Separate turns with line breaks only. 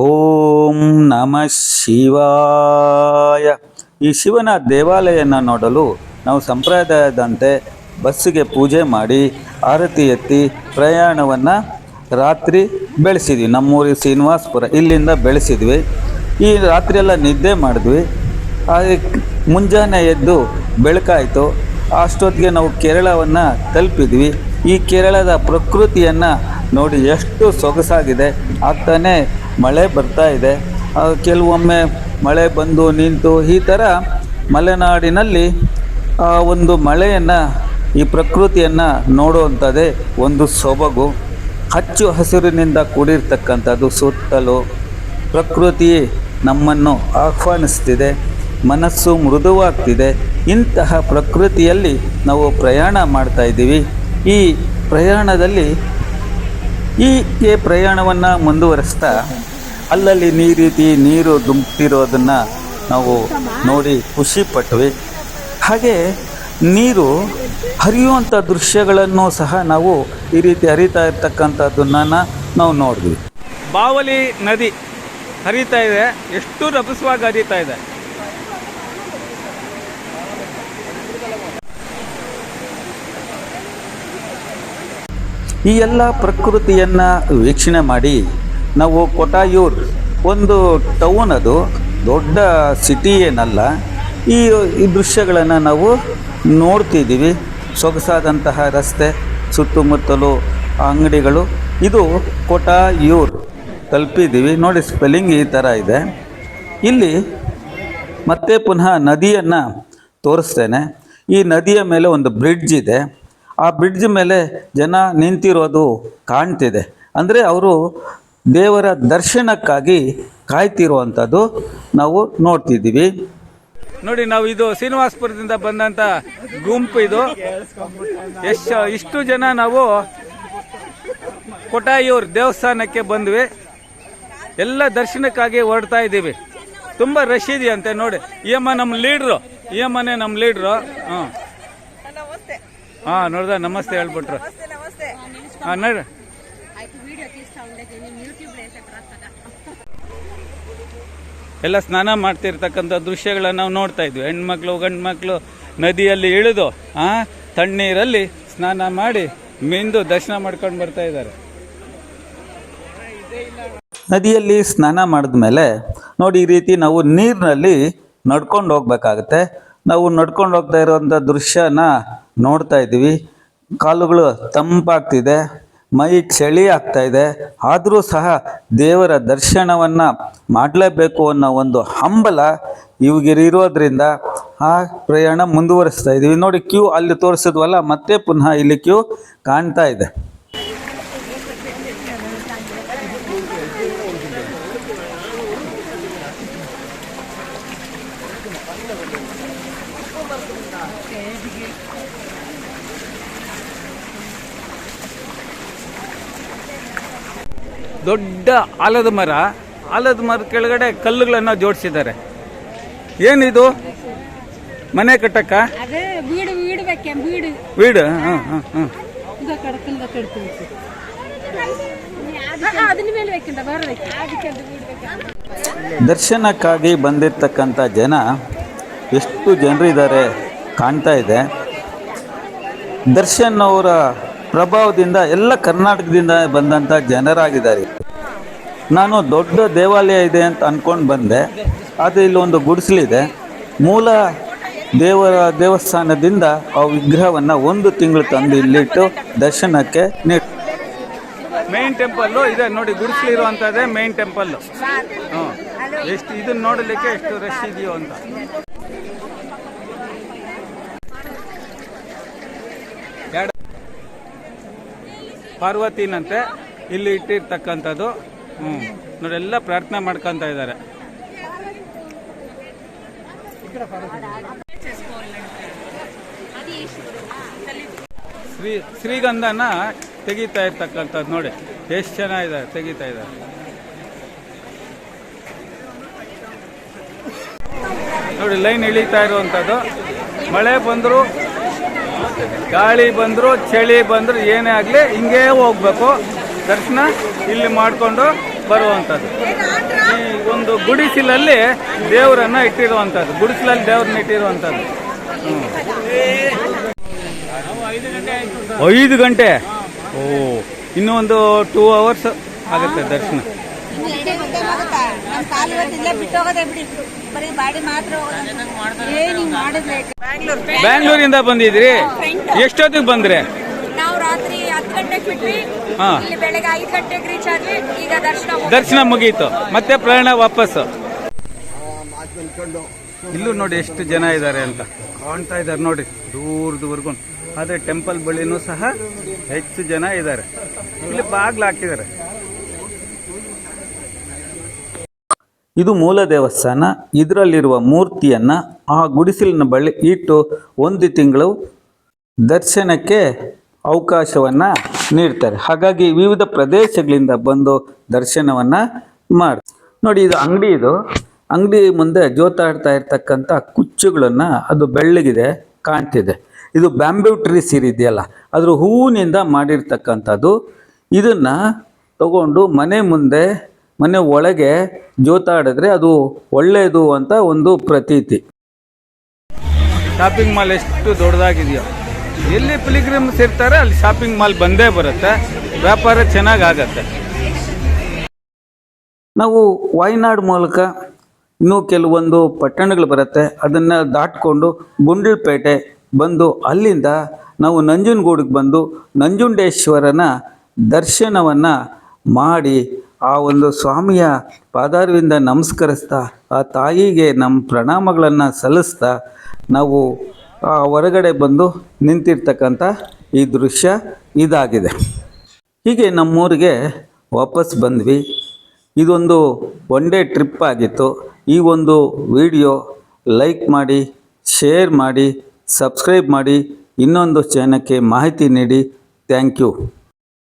ಓಂ ನಮ ಶಿವಾಯ. ಈ ಶಿವನ ದೇವಾಲಯನ ನೋಡಲು ನಾವು ಸಂಪ್ರದಾಯದಂತೆ ಬಸ್ಸಿಗೆ ಪೂಜೆ ಮಾಡಿ ಆರತಿ ಎತ್ತಿ ಪ್ರಯಾಣವನ್ನು ರಾತ್ರಿ ಬೆಳೆಸಿದ್ವಿ. ನಮ್ಮೂರಿ ಶ್ರೀನಿವಾಸಪುರ ಇಲ್ಲಿಂದ ಬೆಳೆಸಿದ್ವಿ. ಈ ರಾತ್ರಿಯೆಲ್ಲ ನಿದ್ದೆ ಮಾಡಿದ್ವಿ. ಹಾಗೆ ಮುಂಜಾನೆ ಎದ್ದು ಬೆಳಕಾಯಿತು. ಅಷ್ಟೊತ್ತಿಗೆ ನಾವು ಕೇರಳವನ್ನು ತಲುಪಿದ್ವಿ. ಈ ಕೇರಳದ ಪ್ರಕೃತಿಯನ್ನು ನೋಡಿ ಎಷ್ಟು ಸೊಗಸಾಗಿದೆ. ಆಗ್ತಾನೆ ಮಳೆ ಬರ್ತಾ ಇದೆ. ಕೆಲವೊಮ್ಮೆ ಮಳೆ ಬಂದು ನಿಂತು ಈ ಥರ ಮಲೆನಾಡಿನಲ್ಲಿ ಒಂದು ಮಳೆಯನ್ನು, ಈ ಪ್ರಕೃತಿಯನ್ನು ನೋಡುವಂಥದ್ದೇ ಒಂದು ಸೊಬಗು. ಹಚ್ಚು ಹಸಿರಿನಿಂದ ಕೂಡಿರ್ತಕ್ಕಂಥದ್ದು ಸುತ್ತಲೂ ಪ್ರಕೃತಿ ನಮ್ಮನ್ನು ಆಹ್ವಾನಿಸ್ತಿದೆ, ಮನಸ್ಸು ಮೃದುವಾಗ್ತಿದೆ. ಇಂತಹ ಪ್ರಕೃತಿಯಲ್ಲಿ ನಾವು ಪ್ರಯಾಣ ಮಾಡ್ತಾ ಇದ್ದೀವಿ. ಈ ಪ್ರಯಾಣದಲ್ಲಿ, ಈ ಪ್ರಯಾಣವನ್ನು ಮುಂದುವರಿಸ್ತಾ ಅಲ್ಲಲ್ಲಿ ನೀ ರೀತಿ ನೀರು ದುಂಬ್ತಿರೋದನ್ನು ನಾವು ನೋಡಿ ಖುಷಿ ಪಟ್ವಿ. ಹಾಗೆ ನೀರು ಹರಿಯುವಂಥ ದೃಶ್ಯಗಳನ್ನು ಸಹ ನಾವು ಈ ರೀತಿ ಹರಿತಾ ಇರ್ತಕ್ಕಂಥದ್ದನ್ನು ನಾವು ನೋಡಿದ್ವಿ.
ಬಾವಲಿ ನದಿ ಹರಿತಾ ಇದೆ ಎಷ್ಟು ರಭಸವಾಗಿ ಹರಿತಾ ಇದೆ.
ಈ ಎಲ್ಲ ಪ್ರಕೃತಿಯನ್ನು ವೀಕ್ಷಣೆ ಮಾಡಿ ನಾವು ಕೊಟಾಯೂರ್ ಒಂದು ಟೌನ್ ಅದು, ದೊಡ್ಡ ಸಿಟಿ ಏನಲ್ಲ. ಈ ಈ ದೃಶ್ಯಗಳನ್ನು ನಾವು ನೋಡ್ತಿದ್ದೀವಿ. ಸೊಗಸಾದಂತಹ ರಸ್ತೆ, ಸುತ್ತಮುತ್ತಲು ಅಂಗಡಿಗಳು. ಇದು ಕೊಟಾಯೂರ್ ತಲುಪಿದ್ದೀವಿ. ನೋಡಿ ಸ್ಪೆಲ್ಲಿಂಗ್ ಈ ಥರ ಇದೆ. ಇಲ್ಲಿ ಮತ್ತೆ ಪುನಃ ನದಿಯನ್ನು ತೋರಿಸ್ತೇನೆ. ಈ ನದಿಯ ಮೇಲೆ ಒಂದು ಬ್ರಿಡ್ಜ್ ಇದೆ. ಆ ಬ್ರಿಡ್ಜ್ ಮೇಲೆ ಜನ ನಿಂತಿರೋದು ಕಾಣ್ತಿದೆ. ಅಂದರೆ ಅವರು ದೇವರ ದರ್ಶನಕ್ಕಾಗಿ ಕಾಯ್ತಿರುವಂಥದ್ದು ನಾವು ನೋಡ್ತಿದ್ದೀವಿ.
ನೋಡಿ ನಾವು ಇದು ಶ್ರೀನಿವಾಸಪುರದಿಂದ ಬಂದಂತ ಗುಂಪು ಇದು. ಎಷ್ಟು ಇಷ್ಟು ಜನ ನಾವು ಕೊಟಾಯೂರ್ ದೇವಸ್ಥಾನಕ್ಕೆ ಬಂದ್ವಿ. ಎಲ್ಲ ದರ್ಶನಕ್ಕಾಗಿ ಹೊರಡ್ತಾ ಇದ್ದೀವಿ. ತುಂಬ ರಶ್ ಇದೆಯಂತೆ ನೋಡಿ. ಈ ಅಮ್ಮ ನಮ್ಮ ಲೀಡ್ರು. ಈ ಅಮ್ಮನೇ ನಮ್ಮ ಲೀಡ್ರು. ಹಾಂ ಹಾಂ ನೋಡ್ದ ನಮಸ್ತೆ ಹೇಳ್ಬಿಟ್ರು. ಹಾಂ ನೋಡ್ರಿ. ಎಲ್ಲ ಸ್ನಾನ ಮಾಡ್ತಿರ್ತಕ್ಕಂಥ ದೃಶ್ಯಗಳನ್ನು ನಾವು ನೋಡ್ತಾ ಇದ್ವಿ. ಹೆಣ್ಮಕ್ಳು ಗಂಡು ಮಕ್ಕಳು ನದಿಯಲ್ಲಿ ಇಳಿದು, ಆ, ತಣ್ಣೀರಲ್ಲಿ ಸ್ನಾನ ಮಾಡಿ ಮಿಂದು ದರ್ಶನ ಮಾಡ್ಕೊಂಡು ಬರ್ತಾ ಇದ್ದಾರೆ.
ನದಿಯಲ್ಲಿ ಸ್ನಾನ ಮಾಡಿದ್ಮೇಲೆ ನೋಡಿ ಈ ರೀತಿ ನಾವು ನೀರಿನಲ್ಲಿ ನಡ್ಕೊಂಡು ಹೋಗ್ಬೇಕಾಗತ್ತೆ. ನಾವು ನಡ್ಕೊಂಡು ಹೋಗ್ತಾ ಇರುವಂಥ ದೃಶ್ಯನ ನೋಡ್ತಾ ಇದ್ದೀವಿ. ಕಾಲುಗಳು ತಂಪಾಗ್ತಿದೆ. ಮೈ ಚಳಿ ಆಗ್ತಾ ಇದೆ. ಆದರೂ ಸಹ ದೇವರ ದರ್ಶನವನ್ನು ಮಾಡಲೇಬೇಕು ಅನ್ನೋ ಒಂದು ಹಂಬಲ ಇರೋದ್ರಿಂದ ಆ ಪ್ರಯಾಣ ಮುಂದುವರಿಸ್ತಾ ಇದ್ದೀವಿ ನೋಡಿ ಕ್ಯೂ ಅಲ್ಲಿ ತೋರಿಸಿದ್ವಲ್ಲ, ಮತ್ತೆ ಪುನಃ ಇಲ್ಲಿ ಕ್ಯೂ ಕಾಣ್ತಾ ಇದೆ.
ದೊಡ್ಡ ಆಲದ ಮರ. ಆಲದ ಮರ ಕೆಳಗಡೆ ಕಲ್ಲುಗಳನ್ನು ಜೋಡಿಸಿದ್ದಾರೆ. ಏನಿದು? ಮನೆ ಕಟ್ಟಕ್ಕ? ವೀಡು ಹಾಂ ಹಾಂ. ಹಾಂ
ದರ್ಶನಕ್ಕಾಗಿ ಬಂದಿರ್ತಕ್ಕಂಥ ಜನ ಎಷ್ಟು ಜನರಿದ್ದಾರೆ ಕಾಣ್ತಾ ಇದೆ. ದರ್ಶನ್ ಅವರ ಪ್ರಭಾವದಿಂದ ಎಲ್ಲ ಕರ್ನಾಟಕದಿಂದ ಬಂದಂಥ ಜನರಾಗಿದ್ದಾರೆ. ನಾನು ದೊಡ್ಡ ದೇವಾಲಯ ಇದೆ ಅಂತ ಅಂದ್ಕೊಂಡು ಬಂದೆ. ಅದು ಇಲ್ಲಿ ಒಂದು ಗುಡಿಸಲಿದೆ. ಮೂಲ ದೇವರ ದೇವಸ್ಥಾನದಿಂದ ಆ ವಿಗ್ರಹವನ್ನು ಒಂದು ತಿಂಗಳು ತಂದು ಇಲ್ಲಿಟ್ಟು ದರ್ಶನಕ್ಕೆ ನೀಡಿ
ಮೇನ್ ಟೆಂಪಲ್ಲು ಇದೆ ನೋಡಿ, ಗುಡಿಸ್ಲಿರುವಂಥದ್ದೇ ಮೇನ್ ಟೆಂಪಲ್ಲು ಹ್ಞೂ. ಎಷ್ಟು ಇದನ್ನ ನೋಡಲಿಕ್ಕೆ ಎಷ್ಟು ರಶ್ ಇದೆಯೋ ಅಂತ. ಪಾರ್ವತಿನಂತೆ ಇಲ್ಲಿ ಇಟ್ಟಿರ್ತಕ್ಕಂಥದ್ದು. ಹ್ಞೂ ನೋಡಿ ಎಲ್ಲ ಪ್ರಾರ್ಥನೆ ಮಾಡ್ಕೊತಾ ಇದ್ದಾರೆ. ಶ್ರೀ ಶ್ರೀಗಂಧನ ತೆಗಿತಾ ಇರ್ತಕ್ಕಂಥದ್ದು ನೋಡಿ. ಎಷ್ಟು ಚೆನ್ನಾಗಿದೆ ತೆಗಿತಾ ಇದ್ದಾರೆ. ನೋಡಿ, ಲೈನ್ ಇಳಿತಾ ಇರುವಂಥದ್ದು. ಮಳೆ ಬಂದರೂ, ಗಾಳಿ ಬಂದರೂ, ಚಳಿ ಬಂದರೂ ಏನೇ ಆಗಲಿ ಹಿಂಗೇ ಹೋಗ್ಬೇಕು. ದರ್ಶನ ಇಲ್ಲಿ ಮಾಡಿಕೊಂಡು ಬರುವಂಥದ್ದು. ಈ ಒಂದು ಗುಡಿಸಿಲಲ್ಲಿ ದೇವರನ್ನ ಇಟ್ಟಿರುವಂಥದ್ದು. ಗುಡಿಸಿಲಲ್ಲಿ ದೇವ್ರನ್ನ ಇಟ್ಟಿರುವಂಥದ್ದು. ಐದು ಗಂಟೆ ಓ ಇನ್ನೂ ಒಂದು ಟೂ ಅವರ್ಸ್ ಆಗುತ್ತೆ ದರ್ಶನ. ಬ್ಯಾಂಗ್ಳೂರಿಂದ ಬಂದಿದ್ರಿ ಎಷ್ಟೊತ್ತಿಗೆ ಬಂದ್ರೆ?
ರಾತ್ರಿ ಹತ್ತು ಗಂಟೆಗೆ ಬಿಟ್ವಿ.
ಹಾ.
ಇಲ್ಲಿ ಬೆಳಗ್ಗೆ ಐದು ಗಂಟೆಗೆ ರೀಚ್ ಆದ್ವಿ. ಈಗ ದರ್ಶನ ಮುಗ್ದು-
ದರ್ಶನ ಮುಗೀತು. ಮತ್ತೆ ಪ್ರಯಾಣ ವಾಪಸ್ ಇಲ್ಲೂ ನೋಡಿ ಎಷ್ಟು ಜನ ಇದ್ದಾರೆ ಅಂತ. ಕಾಣ್ತಾ ಇದ್ದಾರೆ ನೋಡಿ ದೂರದವರೆಗೂ. ಆದರೆ ಟೆಂಪಲ್ ಬಳಿನೂ ಸಹ ಹೆಚ್ಚು ಜನ ಇದ್ದಾರೆ ಇಲ್ಲಿ ಬಾಗ್ಲು ಹಾಕಿದ್ದಾರೆ.
ಇದು ಮೂಲ ದೇವಸ್ಥಾನ. ಇದರಲ್ಲಿರುವ ಮೂರ್ತಿಯನ್ನು ಆ ಗುಡಿಸಿಲಿನ ಬಳಿ ಇಟ್ಟು ಒಂದು ತಿಂಗಳು ದರ್ಶನಕ್ಕೆ ಅವಕಾಶವನ್ನು ನೀಡ್ತಾರೆ. ಹಾಗಾಗಿ ವಿವಿಧ ಪ್ರದೇಶಗಳಿಂದ ಬಂದು ದರ್ಶನವನ್ನು ಮಾಡಿ, ನೋಡಿ ಇದು ಅಂಗಡಿ ಇದು. ಅಂಗಡಿ ಮುಂದೆ ಜೋತಾಡ್ತಾ ಇರ್ತಕ್ಕಂಥ ಕುಚ್ಚುಗಳನ್ನು ಅದು ಬೆಳ್ಳಗಿದೆ ಕಾಣ್ತಿದೆ. ಇದು ಬ್ಯಾಂಬ್ಯೂ ಟ್ರೀ ಇದೆಯಲ್ಲ, ಅದ್ರ ಹೂವಿನಿಂದ ಮಾಡಿರ್ತಕ್ಕಂಥದ್ದು. ಇದನ್ನು ತಗೊಂಡು ಮನೆ ಮುಂದೆ, ಮನೆ ಒಳಗೆ ಜೋತಾಡಿದ್ರೆ ಅದು ಒಳ್ಳೆಯದು ಅಂತ ಒಂದು ಪ್ರತೀತಿ.
ಶಾಪಿಂಗ್ ಮಾಲ್ ಎಷ್ಟು ದೊಡ್ಡದಾಗಿದೆಯೋ. ಎಲ್ಲಿ ಪಿಲಿಗ್ರಿಮ್ಸ್ ಇರ್ತಾರೆ ಅಲ್ಲಿ ಶಾಪಿಂಗ್ ಮಾಲ್ ಬಂದೇ ಬರುತ್ತೆ. ವ್ಯಾಪಾರ ಚೆನ್ನಾಗಿ ಆಗತ್ತೆ
ನಾವು ವಾಯ್ನಾಡ್ ಮೂಲಕ ಇನ್ನೂ ಕೆಲವೊಂದು ಪಟ್ಟಣಗಳು ಬರುತ್ತೆ. ಅದನ್ನು ದಾಟ್ಕೊಂಡು ಗುಂಡ್ಲಪೇಟೆ ಬಂದು ಅಲ್ಲಿಂದ ನಾವು ನಂಜನಗೂಡಿಗೆ ಬಂದು ನಂಜುಂಡೇಶ್ವರನ ದರ್ಶನವನ್ನು ಮಾಡಿ ಆ ಒಂದು ಸ್ವಾಮಿಯ ಪಾದಾರವಿಂದ ನಮಸ್ಕರಿಸ್ತಾ, ಆ ತಾಯಿಗೆ ನಮ್ಮ ಪ್ರಣಾಮಗಳನ್ನು ಸಲ್ಲಿಸ್ತಾ ನಾವು ಹೊರಗಡೆ ಬಂದು ನಿಂತಿರ್ತಕ್ಕಂಥ ಈ ದೃಶ್ಯ ಇದಾಗಿದೆ. ಹೀಗೆ ನಮ್ಮೂರಿಗೆ ವಾಪಸ್ ಬಂದ್ವಿ. ಇದೊಂದು ಒನ್ ಡೇ ಟ್ರಿಪ್ ಆಗಿತ್ತು. ಈ ಒಂದು ವಿಡಿಯೋ ಲೈಕ್ ಮಾಡಿ ಶೇರ್ ಮಾಡಿ ಸಬ್ಸ್ಕ್ರೈಬ್ ಮಾಡಿ ಇನ್ನೊಂದು ಚಾನಲ್ಗೆ ಮಾಹಿತಿ ನೀಡಿ. Thank you